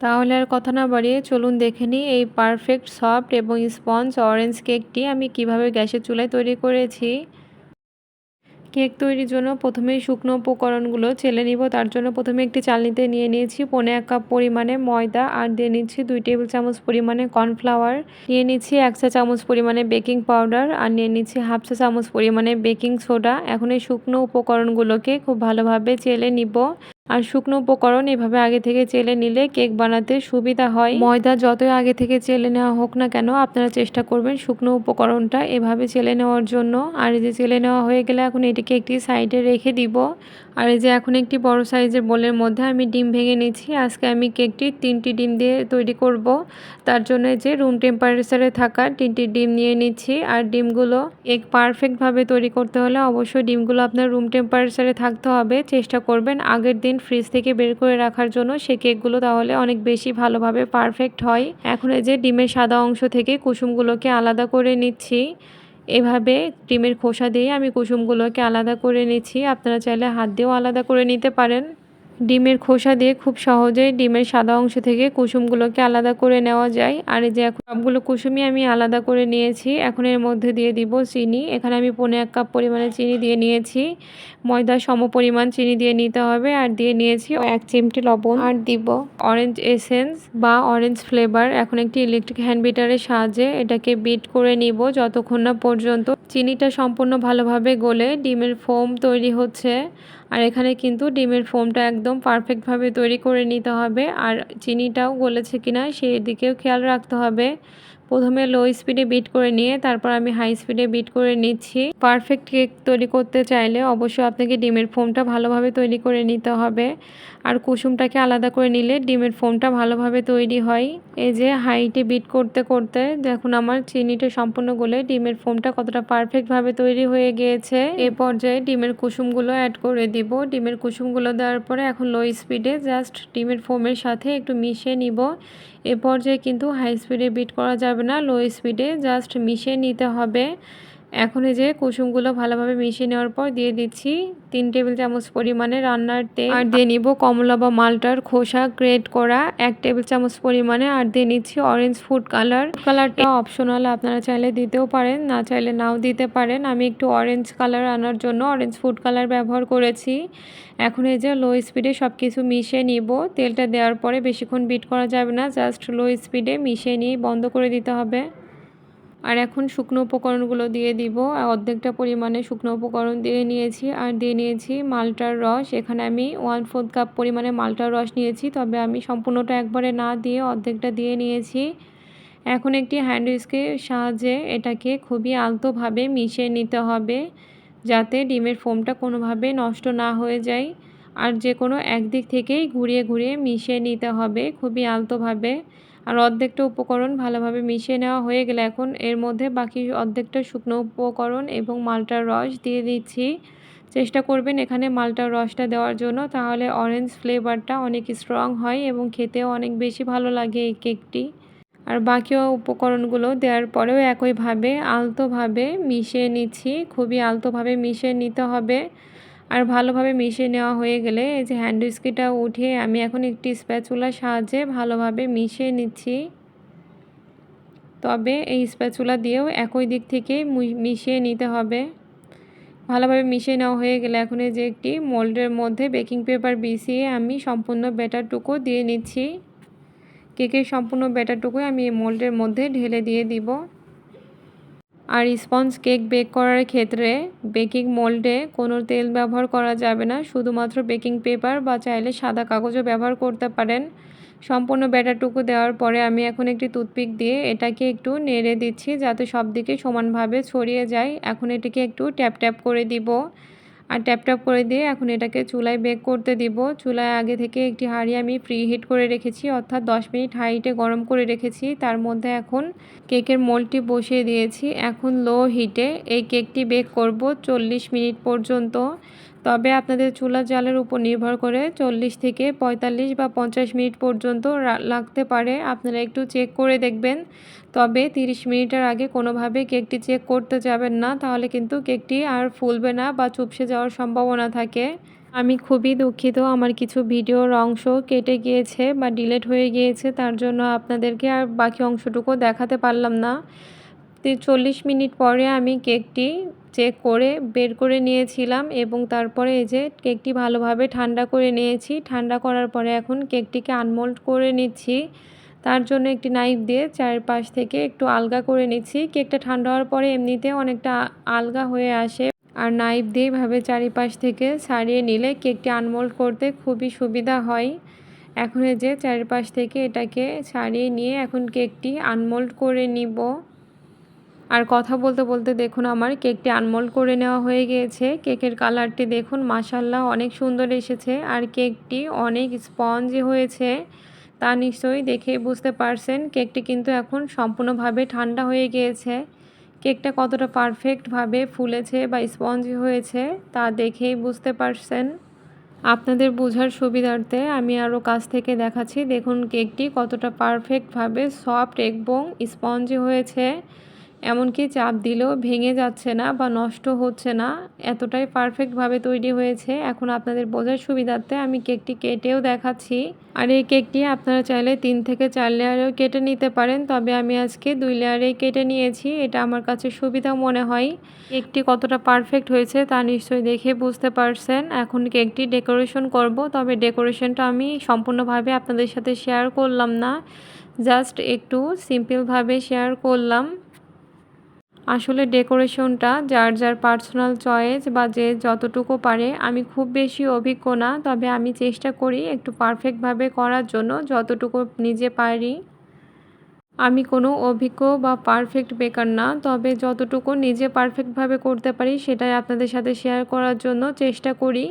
তাহলে আর কথা না বাড়িয়ে চলুন দেখে নিই এই পারফেক্ট সফট এবং স্পঞ্জ অরেঞ্জ কেকটি আমি কীভাবে গ্যাসের চুলায় তৈরি করেছি। কেক তৈরির জন্য প্রথমেই শুকনো উপকরণগুলো চেলে নিব, তার জন্য প্রথমে একটি চালনিতে নিয়ে নিয়েছি পনে এক কাপ পরিমাণে ময়দা আর দিয়ে নিচ্ছি দুই টেবিল চামচ পরিমাণে কর্নফ্লাওয়ার নিয়ে নিচ্ছি এক চা চামচ পরিমাণে বেকিং পাউডার আর নিয়ে নিচ্ছি হাফ চা চামচ পরিমাণে বেকিং সোডা এখন এই শুকনো উপকরণগুলোকে খুব ভালোভাবে চেলে নিব। আর শুকনো উপকরণ এভাবে আগে থেকে চেলে নিলে কেক বানাতে সুবিধা হয়। ময়দা যতই আগে থেকে চেলে নেওয়া হোক না কেন, আপনারা চেষ্টা করবেন শুকনো উপকরণটা এভাবে চেলে নেওয়ার জন্য। আর যে চেলে নেওয়া হয়ে গেলে এখন এটিকে একটি সাইডে রেখে দিব। আর এই যে এখন একটি বড় সাইজের বোলের মধ্যে আমি ডিম ভেঙে নিচ্ছি আজকে আমি কেকটি তিনটি ডিম দিয়ে তৈরি করব। তার জন্য যে রুম টেম্পারেচারে থাকা তিনটি ডিম নিয়ে নিচ্ছি। আর ডিমগুলো এক পারফেক্টভাবে তৈরি করতে হলে অবশ্যই ডিমগুলো আপনার রুম টেম্পারেচারে থাকতে হবে। চেষ্টা করবেন আগের দিন ফ্রিজ থেকে বের করে রাখার জন্য। সে কেকগুলো তাহলে অনেক বেশি ভালোভাবে পারফেক্ট হয়। এখন এই যে ডিমের সাদা অংশ থেকে কুসুমগুলোকে আলাদা করে নিচ্ছি। এভাবে ডিমের খোসা দিয়ে আমি কুসুমগুলোকে আলাদা করে নিচ্ছি। আপনারা চাইলে হাত দিয়েও আলাদা করে নিতে পারেন। ডিমের খোসা দিয়ে খুব সহজেই ডিমের সাদা অংশ থেকে কুসুমগুলোকে আলাদা করে নেওয়া যায়। আর এই যে এখন সবগুলো কুসুমই আমি আলাদা করে নিয়েছি, এখন এর মধ্যে দিয়ে দিব চিনি। এখানে আমি পনে এক কাপ পরিমাণে চিনি দিয়ে নিয়েছি। ময়দা সম পরিমাণ চিনি দিয়ে নিতে হবে আর দিয়ে নিয়েছি এক চিমটি লবণ। আর দিব অরেঞ্জ এসেন্স বা অরেঞ্জ ফ্লেভার এখন একটি ইলেকট্রিক হ্যান্ড বিটারের সাহায্যে এটাকে বিট করে নিব যতক্ষণ না পর্যন্ত চিনিটা সম্পূর্ণ ভালোভাবে গলে ডিমের ফোম তৈরি হচ্ছে। আর এখানে কিন্তু ডিমের ফোমটা একদম পারফেক্টভাবে তৈরি করে নিতে হবে। আর চিনিটাও গলেছে কিনা সেই দিকেও খেয়াল রাখতে হবে। প্রথমে লো স্পিডে বিট করে নিয়ে তারপর আমি হাই স্পিডে বিট করে নিচ্ছি। পারফেক্ট কেক তৈরি করতে চাইলে অবশ্যই আপনাকে ডিমের ফোমটা ভালোভাবে তৈরি করে নিতে হবে। আর কুসুমটাকে আলাদা করে নিলে ডিমের ফোমটা ভালোভাবে তৈরি হয়। এই যে হাইটে বিট করতে করতে দেখুন আমার চিনিটা সম্পূর্ণ গলে ডিমের ফোমটা কতটা পারফেক্টভাবে তৈরি হয়ে গিয়েছে। এ পর্যায়ে ডিমের কুসুমগুলো অ্যাড করে দিব। ডিমের কুসুমগুলো দেওয়ার পরে এখন লো স্পিডে জাস্ট ডিমের ফোমের সাথে একটু মিশিয়ে নিব। এ পর্যায়ে কিন্তু হাই স্পিডে বিট করা যাবে না লো স্পিডে জাস্ট মিশিয়ে নিতে হবে। এখন এই যে কুসুমগুলো ভালোভাবে মিশিয়ে নেওয়ার পর দিয়ে দিচ্ছি তিন টেবিল চামচ পরিমাণে রান্নার তেল। আর দিয়ে নিব কমলা বা মালটার খোসা গ্রেট করা এক টেবিল চামচ পরিমাণে। আর দিয়ে নিচ্ছি অরেঞ্জ ফুড কালার কালারটা অপশনাল আপনারা চাইলে দিতেও পারেন, না চাইলে নাও দিতে পারেন। আমি একটু অরেঞ্জ কালার আনার জন্য অরেঞ্জ ফুড কালার ব্যবহার করেছি। এখন এই যে লো স্পিডে সব কিছু মিশিয়ে নিব। তেলটা দেওয়ার পরে বেশিক্ষণ বিট করা যাবে না জাস্ট লো স্পিডে মিশিয়ে নিয়ে বন্ধ করে দিতে হবে। আর এখন শুকনো উপকরণগুলো দিয়ে দিব। অর্ধেকটা পরিমাণে শুকনো উপকরণ দিয়ে নিয়েছি। আর দিয়ে নিয়েছি মালটার রস। এখানে আমি ওয়ান ফোর্থ কাপ পরিমাণে মালটার রস নিয়েছি। তবে আমি সম্পূর্ণটা একবারে না দিয়ে অর্ধেকটা দিয়ে নিয়েছি। এখন একটি হ্যান্ড উইস্কের সাহায্যে এটাকে খুবই আলতোভাবে মিশিয়ে নিতে হবে, যাতে ডিমের ফোমটা কোনোভাবে নষ্ট না হয়ে যায়। আর যে কোনো একদিক থেকেই ঘুরিয়ে ঘুরিয়ে মিশিয়ে নিতে হবে খুবই আলতোভাবে। আর অর্ধেকটা উপকরণ ভালোভাবে মিশিয়ে নেওয়া হয়ে গেলে এখন এর মধ্যে বাকি অর্ধেকটা শুকনো উপকরণ এবং মালটার রস দিয়ে দিচ্ছি। চেষ্টা করবেন এখানে মালটার রসটা দেওয়ার জন্য, তাহলে অরেঞ্জ ফ্লেভারটা অনেক স্ট্রং হয় এবং খেতেও অনেক বেশি ভালো লাগে এই কেকটি। আর বাকি উপকরণগুলো দেওয়ার পরেও একইভাবে আলতোভাবে মিশিয়ে নিচ্ছি, খুবই আলতোভাবে মিশিয়ে নিতে হবে। আর ভালোভাবে মিশিয়ে নেওয়া হয়ে গেলে এই যে হ্যান্ড উইস্কিটা উঠিয়ে আমি এখন একটি স্প্যাচুলার সাহায্যে ভালোভাবে মিশিয়ে নিচ্ছি। তবে এই স্প্যাচুলা দিয়েও একই দিক থেকে মিশিয়ে নিতে হবে। ভালোভাবে মিশিয়ে নেওয়া হয়ে গেলে এখন এই যে একটি মোল্ডের মধ্যে বেকিং পেপার বিছিয়ে আমি সম্পূর্ণ ব্যাটারটুকু দিয়ে নিচ্ছি। কেকের সম্পূর্ণ ব্যাটারটুকু আমি এই মোল্ডের মধ্যে ঢেলে দিয়ে দিব। আর স্পঞ্জ কেক বেক করার ক্ষেত্রে বেকিং মোল্ডে কোনো তেল ব্যবহার করা যাবে না। শুধুমাত্র বেকিং পেপার বা চাইলে সাদা কাগজও ব্যবহার করতে পারেন। সম্পূর্ণ ব্যাটারটুকু দেওয়ার পরে আমি এখন একটি টুথপিক দিয়ে এটাকে একটু নেড়ে দিচ্ছি যাতে সব দিকে সমানভাবে ছড়িয়ে যায়। এখন এটিকে একটু ট্যাপ ট্যাপ করে দিব। আর ট্যাপ ট্যাপ করে দিয়ে এখন এটাকে চুলায় বেক করতে দিব। চুলায় আগে থেকে একটি হাঁড়ি আমি প্রি হিট করে রেখেছি, অর্থাৎ 10 মিনিট হাইটে গরম করে রেখেছি। তার মধ্যে এখন কেকের মোলটি বসিয়ে দিয়েছি। এখন লো হিটে এই কেকটি বেক করব চল্লিশ মিনিট পর্যন্ত। তবে আপনাদের চুলা জালের উপর নির্ভর করে চল্লিশ থেকে পঁয়তাল্লিশ বা পঞ্চাশ মিনিট পর্যন্ত লাগতে পারে। আপনারা একটু চেক করে দেখবেন। তবে 30 মিনিটের আগে কোনোভাবে কেকটি চেক করতে যাবেন না, তাহলে কিন্তু কেকটি আর ফুলবে না বা চুপসে যাওয়ার সম্ভাবনা থাকে। আমি খুবই দুঃখিত, আমার কিছু ভিডিওর অংশ কেটে গিয়েছে বা ডিলেট হয়ে গিয়েছে, তার জন্য আপনাদেরকে আর বাকি অংশটুকু দেখাতে পারলাম না। চল্লিশ মিনিট পরে আমি কেকটি চেক করে বের করে নিয়েছিলাম এবং তারপরে এই যে কেকটি ভালোভাবে ঠান্ডা করে নিয়েছি। ঠান্ডা করার পরে এখন কেকটিকে আনমোল্ড করে নিচ্ছি। তার জন্য একটি নাইফ দিয়ে চারপাশ থেকে একটু আলগা করে নিচ্ছি। কেকটা ঠান্ডা হওয়ার পরে এমনিতে অনেকটা আলগা হয়ে আসে। আর নাইফ দিয়ে ভাবে চারিপাশ থেকে ছাড়িয়ে নিলে কেকটি আনমোল্ড করতে খুবই সুবিধা হয়। এখন এই যে চারিপাশ থেকে এটাকে ছাড়িয়ে নিয়ে এখন কেকটি আনমোল্ড করে নিব। আর কথা বলতে বলতে দেখুন আমার কেকটি আনমোল্ড করে নেওয়া হয়ে গিয়েছে। কেকের কালারটি দেখুন মাসাল্লাহ অনেক সুন্দর এসেছে। আর কেকটি অনেক স্পঞ্জি হয়েছে, তা নিশ্চয়ই দেখে বুঝতে পারছেন। কেকটি কিন্তু এখন সম্পূর্ণভাবে ঠান্ডা হয়ে গিয়েছে। কেকটা কতটা পারফেক্টভাবে ফুলেছে বা স্পঞ্জি হয়েছে, তা দেখেই বুঝতে পারছেন। আপনাদের বোঝার সুবিধার্থে আমি আরও কাছ থেকে দেখাচ্ছি। দেখুন, কেকটি কতটা পারফেক্টভাবে সফট এবং স্পঞ্জি হয়েছে। এমনকি চাপ দিলেও ভেঙে যাচ্ছে না বা নষ্ট হচ্ছে না। এতটাই পারফেক্টভাবে তৈরি হয়েছে। এখন আপনাদের বোঝার সুবিধার্থে আমি কেকটি কেটেও দেখাচ্ছি। আর এই কেকটি আপনারা চাইলে তিন থেকে চার লেয়ারেও কেটে নিতে পারেন। তবে আমি আজকে দুই লেয়ারেই কেটে নিয়েছি। এটা আমার কাছে সুবিধা মনে হয়। কেকটি কতটা পারফেক্ট হয়েছে তা নিশ্চয়ই দেখে বুঝতে পারছেন। এখন কেকটি ডেকোরেশন করব। তবে ডেকোরেশনটা আমি সম্পূর্ণভাবে আপনাদের সাথে শেয়ার করলাম না। জাস্ট একটু সিম্পলভাবে শেয়ার করলাম। আসলে ডেকোরেশনটা যার যার পার্সোনাল চয়েস বা যে যতটুকু পারে, আমি খুব বেশি অভিজ্ঞ না। তবে আমি চেষ্টা করি একটু পারফেক্টভাবে করার জন্য যতটুকু নিজে পারি। আমি কোনো অভিজ্ঞ বা পারফেক্ট বেকার না, তবে যতটুকু নিজে পারফেক্টভাবে করতে পারি সেটাই আপনাদের সাথে শেয়ার করার জন্য চেষ্টা করি।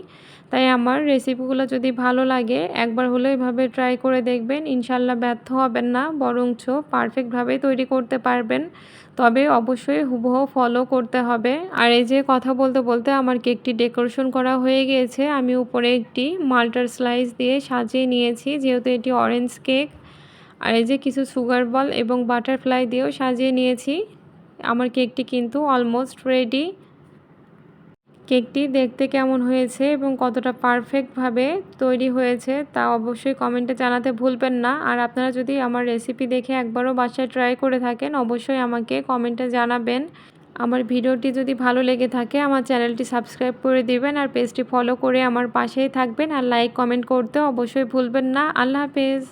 তাই আমার রেসিপিগুলো যদি ভালো লাগে, একবার হলেও এভাবে ট্রাই করে দেখবেন। ইনশাল্লাহ ব্যর্থ হবেন না, বরঞ্চ পারফেক্টভাবে তৈরি করতে পারবেন। তবে অবশ্যই হুবহু ফলো করতে হবে। আর এই যে কথা বলতে বলতে আমার কেকটি ডেকোরেশন করা হয়ে গিয়েছে। আমি উপরে একটি মাল্টার স্লাইস দিয়ে সাজিয়ে নিয়েছি, যেহেতু এটি অরেঞ্জ কেক আর এই যে কিছু সুগার বল এবং বাটারফ্লাই দিয়েও সাজিয়ে নিয়েছি। আমার কেকটি কিন্তু অলমোস্ট রেডি কেকটি দেখতে কেমন হয়েছে এবং কতটা পারফেক্টভাবে তৈরি হয়েছে তা অবশ্যই কমেন্টে জানাতে ভুলবেন না। আর আপনারা যদি আমার রেসিপি দেখে একবারও বাসায় ট্রাই করে থাকেন, অবশ্যই আমাকে কমেন্টে জানাবেন। আমার ভিডিওটি যদি ভালো লেগে থাকে, আমার চ্যানেলটি সাবস্ক্রাইব করে দিবেন আর পেজটি ফলো করে আমার পাশেই থাকবেন। আর লাইক, কমেন্ট করতে অবশ্যই ভুলবেন না। আল্লাহ হাফেজ।